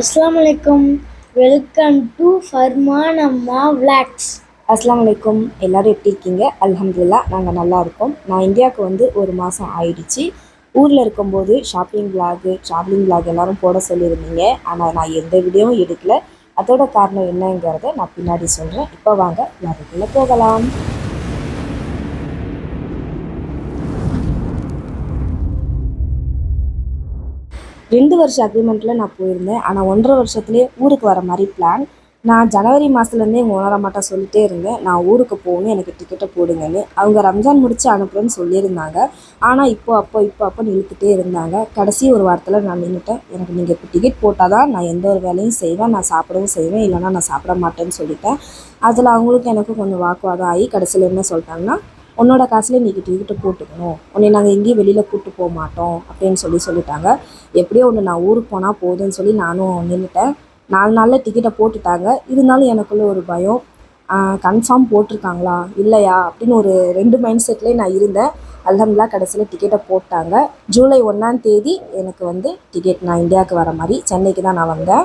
அஸ்லாம் அலைக்கும். Welcome to Farman அம்மா விளாக்ஸ் அஸ்லாம் அலைக்கும். எல்லோரும் எப்படி இருக்கீங்க? அலமதுல்லா நாங்கள் நல்லா இருக்கோம். நான் இந்தியாவுக்கு வந்து ஒரு மாதம் ஆயிடுச்சு. ஊரில் இருக்கும்போது ஷாப்பிங் விளாகு ட்ராவலிங் விளாக் எல்லோரும் போட சொல்லியிருந்தீங்க. ஆனால் நான் எந்த வீடியோவும் எடுக்கல. அதோட காரணம் என்னங்கிறத நான் பின்னாடி சொல்கிறேன் இப்போ வாங்க விளாகுக்குள்ளே போகலாம். ரெண்டு வருஷ அக்ரிமெண்ட்டில் நான் போயிருந்தேன். ஆனால் ஒன்றரை வருஷத்துலேயே ஊருக்கு வர மாதிரி பிளான் நான் ஜனவரி மாதத்துலேருந்தே எங்கள் ஓனரம்மாட்ட சொல்லிட்டே இருந்தேன். நான் ஊருக்கு போகணும் எனக்கு டிக்கெட்டை போடுங்கன்னு. அவங்க ரம்ஜான் முடித்து அனுப்புகிறேன்னு சொல்லியிருந்தாங்க. ஆனால் இப்போ அப்போ இப்போ அப்போ இழுத்துட்டே இருந்தாங்க. கடைசி ஒரு வாரத்தில் நான் நின்றுட்டேன் எனக்கு நீங்கள் இப்போ டிக்கெட் போட்டால் தான் நான் எந்த ஒரு வேலையும் செய்வேன் நான் சாப்பிடவும் செய்வேன் இல்லைனா நான் சாப்பிட மாட்டேன்னு சொல்லிட்டேன். அதில் அவங்களுக்கும் எனக்கும் கொஞ்சம் வாக்குவாதம் ஆகி கடைசியில் என்ன சொல்லிட்டாங்கன்னா உன்னோட காசுலேயே நீ டிக்கெட்டை போட்டுக்கணும். உன்னை நாங்கள் எங்கேயும் வெளியில் கூப்பிட்டு போக மாட்டோம் அப்படின்னு சொல்லி சொல்லிட்டாங்க. எப்படியோ ஒன்று நான் ஊருக்கு போனால் போதும்னு சொல்லி நானும் நின்றுட்டேன் நாலு நாளில் டிக்கெட்டை போட்டுட்டாங்க. இருந்தாலும் எனக்குள்ள ஒரு பயம். கன்ஃபார்ம் போட்டிருக்காங்களா? இல்லையா? அப்படின்னு ஒரு ரெண்டு மைண்ட் செட்லேயே நான் இருந்தேன். அல்ஹம்லா கடைசியில் டிக்கெட்டை போட்டாங்க. ஜூலை ஒன்றாம் தேதி எனக்கு வந்து டிக்கெட் நான் இந்தியாவுக்கு வர மாதிரி சென்னைக்கு தான் நான் வந்தேன்.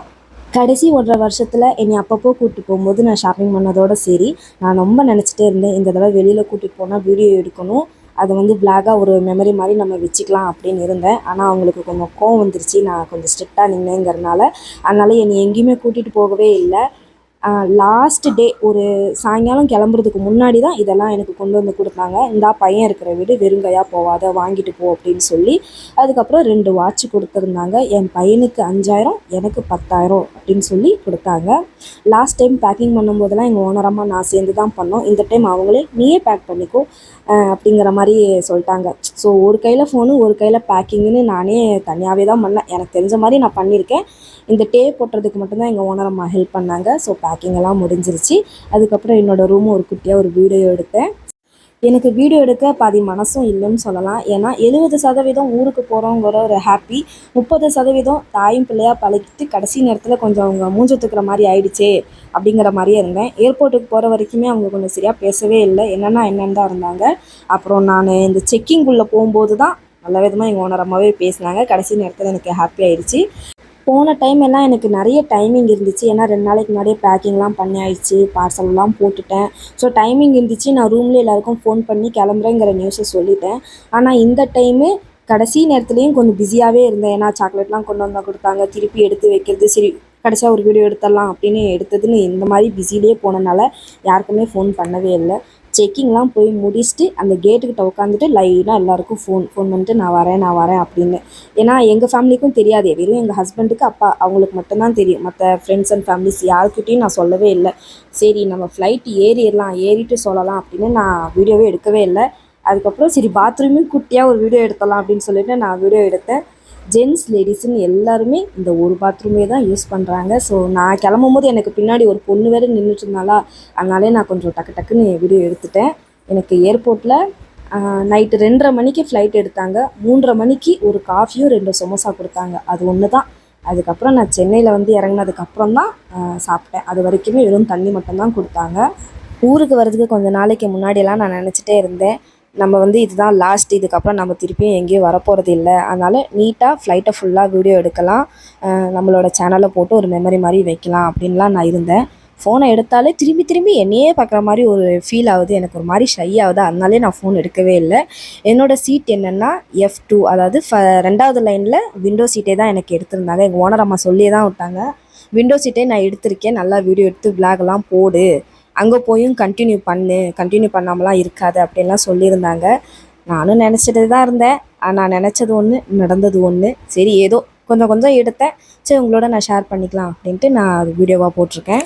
கடைசி ஒன்றரை வருஷத்தில் என்னை அப்பப்போ கூப்பிட்டு போகும்போது நான் ஷாப்பிங் பண்ணதோட சரி. நான் ரொம்ப நினச்சிட்டே இருந்தேன் இந்த தடவை வெளியில் கூட்டிகிட்டு போனால் வீடியோ எடுக்கணும். அது வந்து பிளாகாக ஒரு மெமரி மாதிரி நம்ம வச்சுக்கலாம் அப்படின்னு இருந்தேன். ஆனால் அவங்களுக்கு கொஞ்சம் கோவம் வந்துருச்சு. நான் கொஞ்சம் ஸ்ட்ரிக்டாக நின்னேங்கிறனால அதனால் என்னை எங்கேயுமே கூட்டிகிட்டு போகவே இல்லை. லாஸ்ட் டே ஒரு சாயங்காலம் கிளம்புறதுக்கு முன்னாடி தான் இதெல்லாம் எனக்கு கொண்டு வந்து கொடுத்தாங்க. இந்தா பையன் இருக்கிற வீடு வெறுங்கையாக போகாத வாங்கிட்டு போ அப்படின்னு சொல்லி அதுக்கப்புறம் ரெண்டு வாட்ச் கொடுத்துருந்தாங்க. என் பையனுக்கு அஞ்சாயிரம் எனக்கு பத்தாயிரம் அப்படின்னு சொல்லி கொடுத்தாங்க. லாஸ்ட் டைம் பேக்கிங் பண்ணும்போதெல்லாம் எங்கள் ஓனரம்மா நான் சேர்ந்து தான் பண்ணோம். இந்த டைம் அவங்களே நீயே பேக் பண்ணிக்கோ அப்படிங்கிற மாதிரி சொல்லிட்டாங்க. ஸோ ஒரு கையில் ஃபோனு ஒரு கையில் பேக்கிங்னு நானே தனியாகவே தான் பண்ணேன். எனக்கு தெரிஞ்ச மாதிரி நான் பண்ணியிருக்கேன். இந்த டே போட்டுறதுக்கு மட்டும்தான் எங்கள் ஓனரம்மா ஹெல்ப் பண்ணாங்க. ஸோ பேக் எல்லாம் முடிஞ்சிருச்சு. அதுக்கப்புறம் என்னோடய ரூம் ஒரு குட்டியாக ஒரு வீடியோ எடுத்தேன். எனக்கு வீடியோ எடுக்க பாதி மனசும் இல்லைன்னு சொல்லலாம். ஏன்னா எழுபது சதவீதம் ஊருக்கு போகிறோங்கிற ஒரு ஹாப்பி முப்பது சதவீதம் தாயும் பிள்ளையாக பழகிட்டு கடைசி நேரத்தில் கொஞ்சம் அவங்க மூஞ்சத்துக்கிற மாதிரி ஆயிடுச்சே அப்படிங்கிற மாதிரியே இருந்தேன். ஏர்போர்ட்டுக்கு போகிற வரைக்குமே அவங்க கொஞ்சம் சரியாக பேசவே இல்லை. என்னென்னா என்னென்னு தான் இருந்தாங்க. அப்புறம் நான் இந்த செக்கிங் உள்ளே போகும்போது தான் நல்ல விதமாக எங்கள் ஓனரமாகவே பேசினாங்க. கடைசி நேரத்தில் எனக்கு ஹாப்பி ஆயிடுச்சு. போன டைம் எல்லாம் எனக்கு நிறைய டைமிங் இருந்துச்சு. ஏன்னா ரெண்டு நாளைக்கு முன்னாடியே பேக்கிங்லாம் பண்ணி ஆயிடுச்சு பார்சல்லாம் போட்டுட்டேன். ஸோ டைமிங் இருந்துச்சு. நான் ரூம்லேயே எல்லாருக்கும் ஃபோன் பண்ணி கிளம்புறேங்கிற நியூஸை சொல்லிட்டேன். ஆனால் இந்த டைமு கடைசி நேரத்துலேயும் கொஞ்சம் பிஸியாகவே இருந்தேன். ஏன்னா சாக்லேட்லாம் கொண்டு வந்தால் கொடுத்தாங்க. திருப்பி எடுத்து வைக்கிறது. சரி கடைசியாக ஒரு வீடியோ எடுத்துடலாம் அப்படின்னு எடுத்ததுன்னு இந்த மாதிரி பிஸிலேயே போனனால யாருக்குமே ஃபோன் பண்ணவே இல்லை. செக்கிங்லாம் போய் முடிச்சுட்டு அந்த கேட்டுக்கிட்ட உட்காந்துட்டு லைனாக எல்லாருக்கும் ஃபோன் ஃபோன் பண்ணிட்டு நான் வரேன் நான் வரேன் அப்படின்னு. ஏன்னா எங்கள் ஃபேமிலிக்கும் தெரியாது. வெறும் எங்கள் ஹஸ்பண்டுக்கு அப்பா அவங்களுக்கு மட்டும்தான் தெரியும். மற்ற ஃப்ரெண்ட்ஸ் அண்ட் ஃபேமிலிஸ் யாருக்கிட்டையும் நான் சொல்லவே இல்லை. சரி நம்ம ஃப்ளைட் ஏறிடலாம் ஏறிட்டு சொல்லலாம் அப்படின்னு நான் வீடியோவே எடுக்கவே இல்லை. அதுக்கப்புறம் சரி பாத்ரூமே குட்டியாக ஒரு வீடியோ எடுத்தலாம் அப்படின்னு சொல்லிட்டு நான் வீடியோ எடுத்தேன். ஜென்ஸ் லேடிஸுன்னு எல்லாருமே இந்த ஒரு பாத்ரூமே தான் யூஸ் பண்ணுறாங்க ஸோ நான் கிளம்பும் போது எனக்கு பின்னாடி ஒரு பொண்ணு வேறு நின்றுட்டு இருந்தாலா அதனாலே நான் கொஞ்சம் டக்கு டக்குன்னு வீடியோ எடுத்துட்டேன். எனக்கு ஏர்போர்ட்டில் நைட்டு ரெண்டரை மணிக்கு ஃப்ளைட் எடுத்தாங்க. மூன்றரை மணிக்கு ஒரு காஃபியும் ரெண்டு சமோசா கொடுத்தாங்க. அது ஒன்று தான். அதுக்கப்புறம் நான் சென்னையில் வந்து இறங்குனதுக்கப்புறம் தான் சாப்பிட்டேன். அது வரைக்குமே வெறும் தண்ணி மட்டும்தான் கொடுத்தாங்க. ஊருக்கு வர்றதுக்கு கொஞ்சம் நாளைக்கு முன்னாடியெல்லாம் நான் நினச்சிட்டே இருந்தேன். நம்ம வந்து இதுதான் லாஸ்ட் இதுக்கப்புறம் நம்ம திருப்பியும் எங்கேயும் வரப்போகிறது இல்லை. அதனால் நீட்டாக ஃப்ளைட்டை ஃபுல்லாக வீடியோ எடுக்கலாம். நம்மளோட சேனலை போட்டு ஒரு மெமரி மாதிரி வைக்கலாம் அப்படின்லாம் நான் இருந்தேன். ஃபோனை எடுத்தாலே திரும்பி திரும்பி என்னையே பார்க்குற மாதிரி ஒரு ஃபீல் ஆகுது. எனக்கு ஒரு மாதிரி ஷை ஆகுது. அதனாலே நான் ஃபோன் எடுக்கவே இல்லை. என்னோடய சீட் என்னென்னா எஃப் டூ அதாவது ஃப ரெண்டாவது லைனில் விண்டோ சீட்டே தான் எனக்கு எடுத்திருந்தாங்க. எங்கள் ஓனர் அம்மா சொல்லியே தான் விட்டாங்க. விண்டோ சீட்டே நான் எடுத்திருக்கேன். நல்லா வீடியோ எடுத்து விளாக்லாம் போடு. அங்கே போயும் கண்டினியூ பண்ணு கண்டினியூ பண்ணாமலாம் இருக்காது அப்படின்லாம் சொல்லியிருந்தாங்க. நானும் நினச்சிட்டு தான் இருந்தேன். ஆனால் நினச்சது ஒன்று நடந்தது ஒன்று சரி ஏதோ கொஞ்சம் கொஞ்சம் எடுத்தேன். சரி உங்களோட நான் ஷேர் பண்ணிக்கலாம் அப்படின்ட்டு நான் அது வீடியோவாக போட்டிருக்கேன்.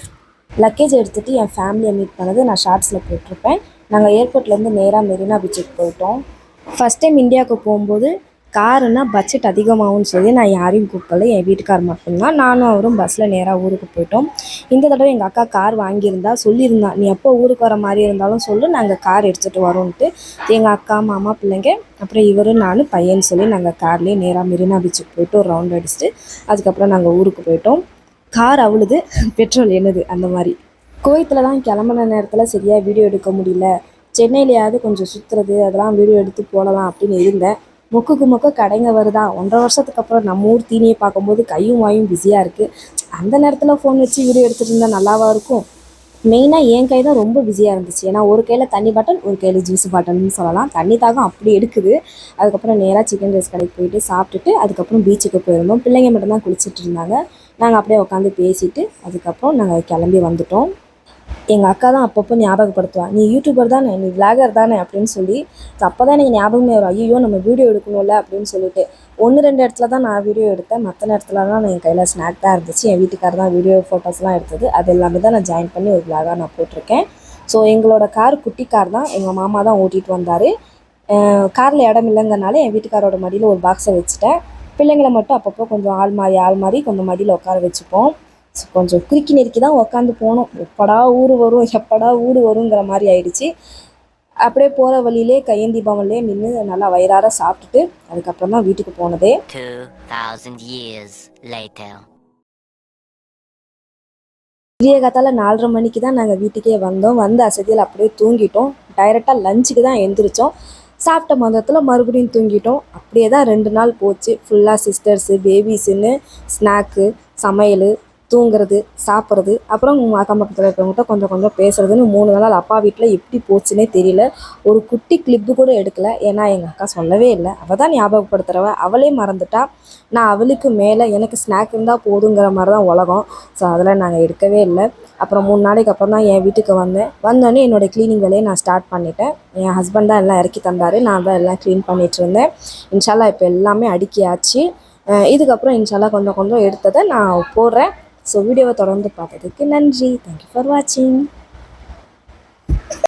லக்கேஜ் எடுத்துகிட்டு என் ஃபேமிலியை மீட் பண்ணது நான் ஷார்ட்ஸில் போட்டிருப்பேன். நாங்கள் ஏர்போர்ட்லேருந்து நேராக மெரினா பீச்சுக்கு போயிட்டோம். ஃபஸ்ட் டைம் இந்தியாவுக்கு போகும்போது காருன்னா பட்ஜெட் அதிகமாகும்னு சொல்லி நான் யாரையும் கூப்பிடல. என் வீட்டுக்கார் மட்டும்தான். நானும் அவரும் பஸ்ஸில் நேராக ஊருக்கு போயிட்டோம். இந்த தடவை எங்கள் அக்கா கார் வாங்கியிருந்தா சொல்லியிருந்தா நீ எப்போ ஊருக்கு வர மாதிரி இருந்தாலும் சொல்லு நாங்கள் கார் எடுத்துகிட்டு வரோன்ட்டு எங்கள் அக்கா மாமா பிள்ளைங்க அப்புறம் இவரும் நானும் பையன் சொல்லி நாங்கள் கார்லேயே நேராக மெரினா பீச்சுக்கு போயிட்டு ஒரு ரவுண்ட் அடிச்சுட்டு அதுக்கப்புறம் நாங்கள் ஊருக்கு போயிட்டோம். கார் அவ்வளோது பெட்ரோல் என்னது அந்த மாதிரி. கோயத்தில் தான் கிளம்புன நேரத்தில் சரியாக வீடியோ எடுக்க முடியல. சென்னையிலையாவது கொஞ்சம் சுற்றுறது அதெல்லாம் வீடியோ எடுத்து போடலாம் அப்படின்னு இருந்தேன். மொக்குக்கு மொக்க கடைங்க வருதா? ஒன்றரை வருஷத்துக்கு அப்புறம் நம்ம ஊர் தீனியை பார்க்கும்போது கையும் வாயும் பிஸியாக இருக்குது அந்த நேரத்தில் ஃபோன் வச்சு வீடியோ எடுத்துகிட்டு இருந்தால் நல்லாவா இருக்கும்? மெயினாக என் கை தான் ரொம்ப பிஸியாக இருந்துச்சு. ஏன்னா ஒரு கையில் தண்ணி பாட்டில் ஒரு கையில் ஜூஸ் பாட்டில்னு சொல்லலாம். தண்ணி தாகம் அப்படி எடுக்குது. அதுக்கப்புறம் நேராக சிக்கன் ரைஸ் கடைக்கு போயிட்டு சாப்பிட்டுட்டு அதுக்கப்புறம் பீச்சுக்கு போயிருந்தோம். பிள்ளைங்க மட்டும்தான் குளிச்சிட்டு இருந்தாங்க. நாங்கள் அப்படியே உட்காந்து பேசிட்டு அதுக்கப்புறம் நாங்கள் கிளம்பி வந்துட்டோம். எங்கள் அக்கா தான் அப்பப்போ ஞாபகப்படுத்துவா. நீ யூடியூபர் தானே? நீ விளாகர் தானே? அப்படின்னு சொல்லி அப்போ தான் எனக்கு ஞாபகமே வரும். ஐயோ நம்ம வீடியோ எடுக்கணும்ல? அப்படின்னு சொல்லிட்டு ஒன்று ரெண்டு இடத்துல தான் நான் வீடியோ எடுத்தேன். மற்ற நேரத்துலலாம் என் கையில் ஸ்நாக் தான் இருந்துச்சு. என் வீட்டுக்காரர் தான் வீடியோ ஃபோட்டோஸ்லாம் எடுத்தது. அது எல்லாமே தான் நான் ஜாயின் பண்ணி ஒரு விளாகாக நான் போட்டிருக்கேன். ஸோ எங்களோட கார் குட்டி கார் தான். எங்கள் மாமா தான் ஓட்டிகிட்டு வந்தார். காரில் இடம் இல்லைங்கனால என் வீட்டுக்காரோட மடியில் ஒரு பாக்ஸை வச்சுட்டேன். பிள்ளைங்களை மட்டும் அப்பப்போ கொஞ்சம் ஆள் மாறி ஆள் மாறி கொஞ்சம் மடியில் உட்கார வச்சுப்போம். கொஞ்சம் குறுக்கி நெருக்கி தான் உட்காந்து போனோம். எப்படா ஊர் வரும் எப்படா ஊர் வருங்கிற மாதிரி ஆயிடுச்சு. அப்படியே போகிற வழியிலே கையேந்தி பவன்லேயே நின்று நல்லா வயிறார சாப்பிட்டுட்டு அதுக்கப்புறம் தான் வீட்டுக்கு போனதே. 2,000 years later. விடிய காத்தால நாலரை மணிக்கு தான் நாங்கள் வீட்டுக்கே வந்தோம். வந்து அசதியில் அப்படியே தூங்கிட்டோம். டைரெக்டாக லஞ்சுக்கு தான் எந்திரிச்சோம். சாப்பிட்ட மந்தத்தில் மறுபடியும் தூங்கிட்டோம். அப்படியே தான் ரெண்டு நாள் போச்சு. ஃபுல்லாக சிஸ்டர்ஸு பேபிஸுன்னு ஸ்நாக்கு சமையல் தூங்குறது சாப்பிட்றது அப்புறம் அக்கம் பக்கத்தில் இருக்கிறவங்ககிட்ட கொஞ்சம் கொஞ்சம் பேசுகிறதுன்னு மூணு நாள் அப்பா வீட்டில் எப்படி போச்சுன்னே தெரியல. ஒரு குட்டி கிளிப்பு கூட எடுக்கலை. ஏன்னா எங்கள் அக்கா சொல்லவே இல்லை. அவள் தான் ஞாபகப்படுத்துகிறவ அவளே மறந்துட்டா. நான் அவளுக்கு மேலே எனக்கு ஸ்நாக் இருந்தால் போதுங்கிற மாதிரி தான் உலகம். ஸோ அதெல்லாம் நாங்கள் எடுக்கவே இல்லை. அப்புறம் மூணு நாளைக்கு அப்புறம் தான் என் வீட்டுக்கு வந்தேன். வந்தோடனே என்னோடய க்ளீனிங் வேலையை நான் ஸ்டார்ட் பண்ணிட்டேன். என் ஹஸ்பண்ட் தான் எல்லாம் இறக்கி தந்தார். நான் தான் எல்லாம் க்ளீன் பண்ணிட்டு இருந்தேன். இன்ஷால்லா இப்போ எல்லாமே அடுக்கியாச்சு. இதுக்கப்புறம் இன்ஷால்லா கொஞ்சம் கொஞ்சம் எடுத்ததை நான் போடுறேன். ஸோ வீடியோவை தொடர்ந்து பார்த்ததுக்கு நன்றி. தேங்க்யூ ஃபார் வாட்சிங்